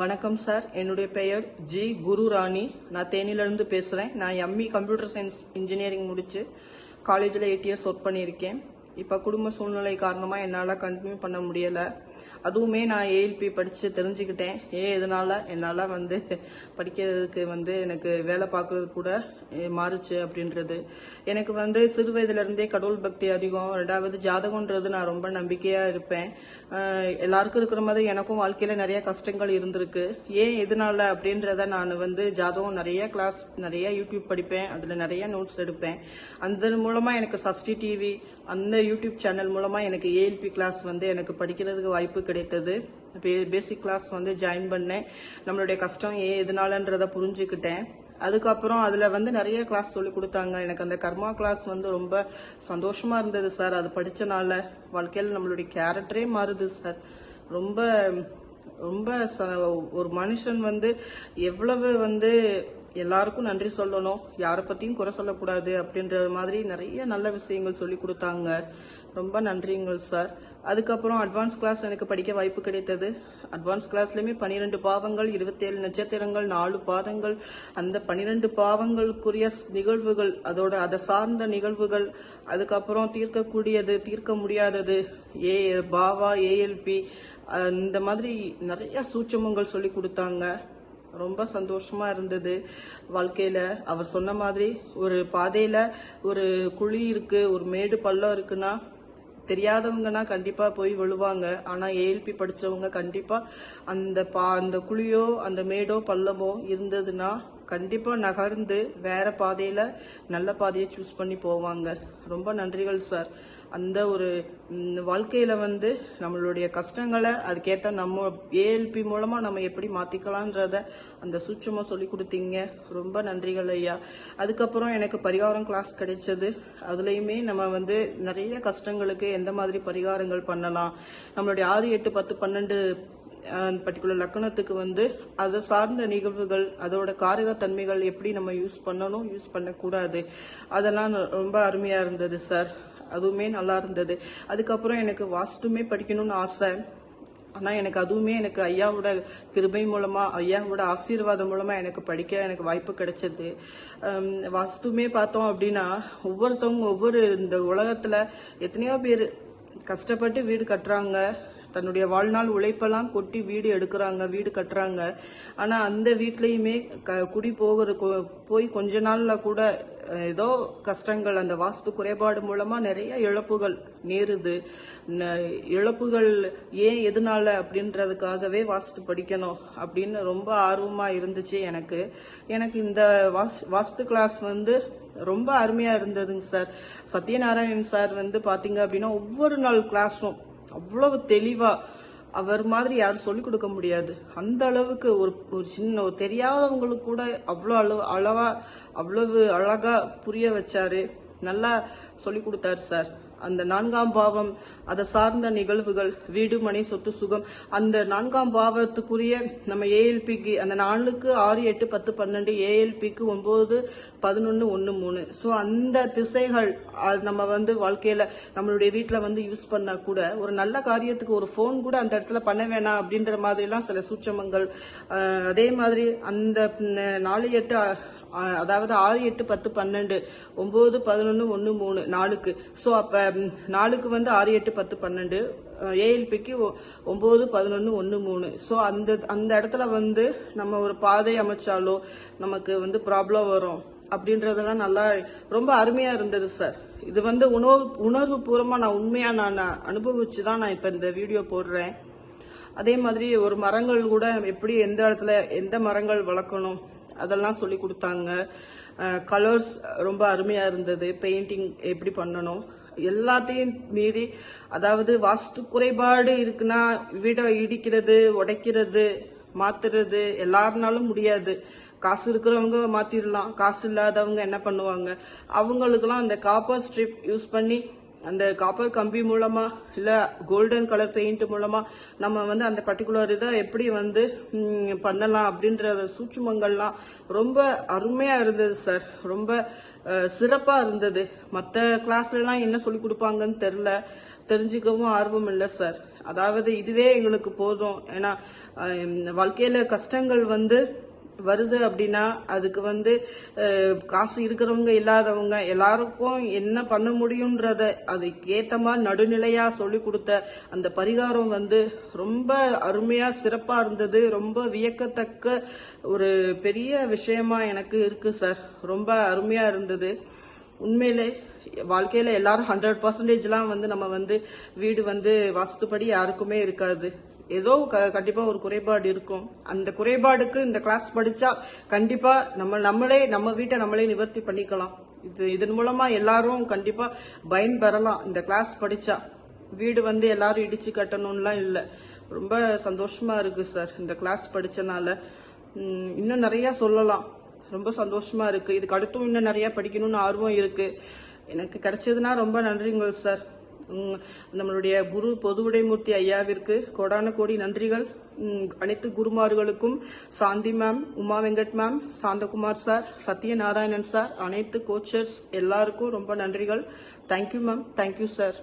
வணக்கம் சார். என்னுடைய பெயர் ஜி குரு ராணி. நான் தேனியிலிருந்து பேசுகிறேன் நான் எம்இ கம்ப்யூட்டர் சயின்ஸ் இன்ஜினியரிங் முடித்து காலேஜில் எயிட் இயர்ஸ் ஒர்க் பண்ணியிருக்கேன். இப்போ குடும்ப சூழ்நிலை காரணமாக என்னால் கண்டினியூ பண்ண முடியலை. அதுவுமே நான் ஏஎல்பி படித்து தெரிஞ்சுக்கிட்டேன். ஏன் இதனால் என்னால் வந்து படிக்கிறதுக்கு வந்து எனக்கு வேலை பார்க்குறது கூட மாறுச்சு அப்படின்றது. எனக்கு வந்து சிறு வயதுலேருந்தே கடவுள் பக்தி அதிகம். ரெண்டாவது ஜாதகம்ன்றது நான் ரொம்ப நம்பிக்கையாக இருப்பேன். எல்லாருக்கும் இருக்கிற மாதிரி எனக்கும் வாழ்க்கையில் நிறைய கஷ்டங்கள் இருந்திருக்கு. ஏன் எதனால் அப்படின்றத நான் வந்து ஜாதகம் நிறைய கிளாஸ் நிறைய யூடியூப் படிப்பேன். அதில் நிறைய நோட்ஸ் எடுப்பேன். அந்த மூலமாக எனக்கு சஷ்டி டிவி அந்த யூடியூப் சேனல் மூலமாக எனக்கு ஏஎல்பி கிளாஸ் வந்து எனக்கு படிக்கிறதுக்கு வாய்ப்பு கிடைத்தது. பேசிக் கிளாஸ் வந்து ஜாயின் பண்ணேன். நம்மளுடைய கஷ்டம் ஏன் எதனாலன்றதை புரிஞ்சுக்கிட்டேன். அதுக்கப்புறம் அதில் வந்து நிறைய கிளாஸ் சொல்லி கொடுத்தாங்க. எனக்கு அந்த கர்மா கிளாஸ் வந்து ரொம்ப சந்தோஷமாக இருந்தது சார் அது படித்தனால வாழ்க்கையில் நம்மளுடைய கேரக்டரே மாறுது சார் ரொம்ப ரொம்ப ச- ஒரு மனுஷன் வந்து எவ்வளவு வந்து எல்லாருக்கும் நன்றி சொல்லணும். யாரை பற்றியும் குறை சொல்லக்கூடாது அப்படின்ற மாதிரி நிறைய நல்ல விஷயங்கள் சொல்லி கொடுத்தாங்க. ரொம்ப நன்றிங்கள் சார் அதுக்கப்புறம் அட்வான்ஸ் கிளாஸ் எனக்கு படிக்க வாய்ப்பு கிடைத்தது. அட்வான்ஸ் கிளாஸ்லேயுமே பன்னிரெண்டு பாவங்கள் இருபத்தேழு நட்சத்திரங்கள் நாலு பாதங்கள். அந்த பன்னிரெண்டு பாவங்களுக்குரிய நிகழ்வுகள் அதோட அதை சார்ந்த நிகழ்வுகள் அதுக்கப்புறம் தீர்க்கக்கூடியது தீர்க்க முடியாதது ஏ பாவா ஏஎல்பி இந்த மாதிரி நிறைய சூட்சமங்கள் சொல்லி கொடுத்தாங்க. ரொம்ப சந்தோஷமா இருந்தது வாழ்க்கையில. அவர் சொன்ன மாதிரி ஒரு பாதையில ஒரு குழி இருக்கு ஒரு மேடு பள்ளம் இருக்குன்னா தெரியாதவங்கன்னா கண்டிப்பா போய் விழுவாங்க. ஆனா ஏஎல்பி படிச்சவங்க கண்டிப்பா அந்த பா அந்த குழியோ அந்த மேடோ பள்ளமோ இருந்ததுன்னா கண்டிப்பா நகர்ந்து வேற பாதையில நல்ல பாதையை சூஸ் பண்ணி போவாங்க. ரொம்ப நன்றிகள் சார் அந்த ஒரு வாழ்க்கையில் வாழ்க்கையில வந்து நம்மளுடைய கஷ்டங்களை அதுக்கேற்ற நம்ம ஏஎல்பி மூலமா நம்ம எப்படி மாத்திக்கலான்றத அந்த சூட்சமா சொல்லி கொடுத்தீங்க. ரொம்ப நன்றிகள் ஐயா. அதுக்கப்புறம் எனக்கு பரிகாரம் கிளாஸ் கிடைச்சது. அதுலயுமே நம்ம வந்து நிறைய கஷ்டங்களுக்கு எந்த மாதிரி பரிகாரங்கள் பண்ணலாம். நம்மளுடைய ஆறு எட்டு பத்து பன்னெண்டு பர்டிகுலர் லக்கணத்துக்கு வந்து அதை சார்ந்த நிகழ்வுகள் அதோட காரகத்தன்மைகள் எப்படி நம்ம யூஸ் பண்ணணும் யூஸ் பண்ணக்கூடாது அதெல்லாம் ரொம்ப அருமையாக இருந்தது சார் அதுவுமே நல்லா இருந்தது அதுக்கப்புறம் எனக்கு வாஸ்துமே படிக்கணும்னு ஆசை ஆனால் எனக்கு அதுவுமே எனக்கு ஐயாவோட கிருபை மூலமாக ஐயாவோட ஆசீர்வாதம் மூலமாக எனக்கு படிக்க எனக்கு வாய்ப்பு கிடைச்சது வாஸ்துமே பார்த்தோம் அப்படின்னா ஒவ்வொருத்தவங்க ஒவ்வொரு இந்த உலகத்தில் எத்தனையோ பேர் கஷ்டப்பட்டு வீடு கட்டுறாங்க தன்னுடைய வாழ்நாள் உழைப்பெல்லாம் கொட்டி வீடு எடுக்கிறாங்க வீடு கட்டுறாங்க. ஆனால் அந்த வீட்லேயுமே க குடி போகிற போய் கொஞ்ச நாளில் கூட ஏதோ கஷ்டங்கள் அந்த வாஸ்து குறைபாடு மூலமாக நிறைய இழப்புகள் நேருது. ந- இழப்புகள் ஏன் எதனால அப்படின்றதுக்காகவே வாஸ்து படிக்கணும் அப்படின்னு ரொம்ப ஆர்வமாக இருந்துச்சு எனக்கு. எனக்கு இந்த வாஸ்- வாஸ்து கிளாஸ் வந்து ரொம்ப அருமையாக இருந்ததுங்க சார். சத்யநாராயணன் சார் வந்து பார்த்தீங்க அப்படின்னா ஒவ்வொரு நாள் கிளாஸும் அவ்வளவு தெளிவாக அவர் மாதிரி யாரும் சொல்லிக் கொடுக்க முடியாது. அந்த அளவுக்கு ஒரு ஒரு சின்ன ஒரு தெரியாதவங்களுக்கு கூட அவ்வளோ அளவு அளவா அவ்வளவு அழகாக புரிய வச்சாரு. நல்லா சொல்லி கொடுத்தாரு சார். அந்த நான்காம் பாவம் அதை சார்ந்த நிகழ்வுகள் வீடு மனை சொத்து சுகம் அந்த நான்காம் பாவத்துக்குரிய நம்ம ஏஎல்பிக்கு அந்த நாலுக்கு ஆறு எட்டு பத்து பன்னெண்டு ஏஎல்பிக்கு ஒம்பது பதினொன்று ஒன்று மூணு. ஸோ அந்த திசைகள் அது நம்ம வந்து வாழ்க்கையில் நம்மளுடைய வீட்டில் வந்து யூஸ் பண்ணால் கூட ஒரு நல்ல காரியத்துக்கு ஒரு ஃபோன் கூட அந்த இடத்துல பண்ண வேணாம் அப்படின்ற மாதிரிலாம் சில சூட்சமங்கள் அதே மாதிரி அந்த நாலு எட்டு அதாவது ஆறு எட்டு பத்து பன்னெண்டு ஒம்பது பதினொன்று ஒன்று மூணு நாலுக்கு. ஸோ அப்போ நாலுக்கு வந்து ஆறு எட்டு பத்து பன்னெண்டு ஏஎல்பிக்கு ஒம்பது பதினொன்று ஒன்று மூணு. ஸோ அந்த அந்த இடத்துல வந்து நம்ம ஒரு பாதை அமைச்சாலோ நமக்கு வந்து ப்ராப்ளம் வரும் அப்படின்றதெல்லாம் நல்லா ரொம்ப அருமையாக இருந்தது சார் இது வந்து உணவு உணர்வு பூர்வமாக நான் உண்மையாக நான் அனுபவிச்சு தான் நான் இப்போ இந்த வீடியோ போடுறேன். அதே மாதிரி ஒரு மரங்கள் கூட எப்படி எந்த இடத்துல எந்த மரங்கள் வளர்க்கணும் அதெல்லாம் சொல்லி கொடுத்தாங்க. கலர்ஸ் ரொம்ப அருமையாக இருந்தது. பெயிண்டிங் எப்படி பண்ணணும்? எல்லாத்தையும் மீறி அதாவது வாஸ்து குறைபாடு இருக்குன்னா வீடை இடிக்கிறது உடைக்கிறது மாத்துறது எல்லாருனாலும் முடியாது. காசு இருக்கிறவங்க மாத்திரலாம். காசு இல்லாதவங்க என்ன பண்ணுவாங்க? அவங்களுக்கெல்லாம் அந்த காப்பர் ஸ்ட்ரிப் யூஸ் பண்ணி அந்த காப்பர் கம்பி மூலமா இல்ல கோல்டன் கலர் பெயிண்ட் மூலமா நம்ம வந்து அந்த பர்டிகுலர் இதை எப்படி வந்து பண்ணலாம் அப்படின்ற சூட்சுமங்கள்லாம் ரொம்ப அருமையா இருந்தது சார் ரொம்ப சிறப்பாக சிறப்பா இருந்தது. மற்ற கிளாஸ்ல எல்லாம் என்ன சொல்லி கொடுப்பாங்கன்னு தெரியல. தெரிஞ்சுக்கவும் ஆர்வம் இல்லை சார் அதாவது இதுவே எங்களுக்கு போதும். ஏன்னா வாழ்க்கையில் வாழ்க்கையில கஷ்டங்கள் வந்து வருது அப்படின்னா அதுக்கு வந்து காசு இருக்கிறவங்க இல்லாதவங்க எல்லாருக்கும் என்ன பண்ண முடியுன்றத அதுக்கு ஏற்ற மாதிரி நடுநிலையாக சொல்லி கொடுத்த அந்த பரிகாரம் வந்து ரொம்ப அருமையாக சிறப்பாக இருந்தது. ரொம்ப வியக்கத்தக்க ஒரு பெரிய விஷயமா எனக்கு இருக்குது சார். ரொம்ப அருமையாக இருந்தது. உண்மையிலே வாழ்க்கையில் எல்லாரும் ஹண்ட்ரட் பர்சன்டேஜ்லாம் வந்து நம்ம வந்து வீடு வந்து வாஸ்துப்படி யாருக்குமே இருக்காது. ஏதோ க- கண்டிப்பாக ஒரு குறைபாடு இருக்கும். அந்த குறைபாடுக்கு இந்த கிளாஸ் படித்தா கண்டிப்பாக நம்ம நம்மளே நம்ம வீட்டை நம்மளே நிவர்த்தி பண்ணிக்கலாம். இது இதன் மூலமாக எல்லாரும் கண்டிப்பாக பயன்பெறலாம் இந்த கிளாஸ் படித்தா வீடு வந்து எல்லாரும் இடித்து கட்டணும்லாம் இல்லை. ரொம்ப சந்தோஷமாக இருக்குது சார் இந்த கிளாஸ் படித்தனால இன்னும் நிறையா சொல்லலாம். ரொம்ப சந்தோஷமாக இருக்குது இதுக்கு அடுத்தும் இன்னும் நிறையா படிக்கணும்னு ஆர்வம் இருக்குது எனக்கு கிடைச்சதுன்னா ரொம்ப நன்றிங்கள் சார் நம்மளுடைய குரு பொதுவுடைமூர்த்தி ஐயாவிற்கு கோடான கோடி நன்றிகள். அனைத்து குருமார்களுக்கும் Shanti ma'am Uma Venkat ma'am Santhakumar sir Sathyanarayanan sir அனைத்து கோச்சர்ஸ் எல்லாருக்கும் ரொம்ப நன்றிகள். Thank you ma'am thank you sir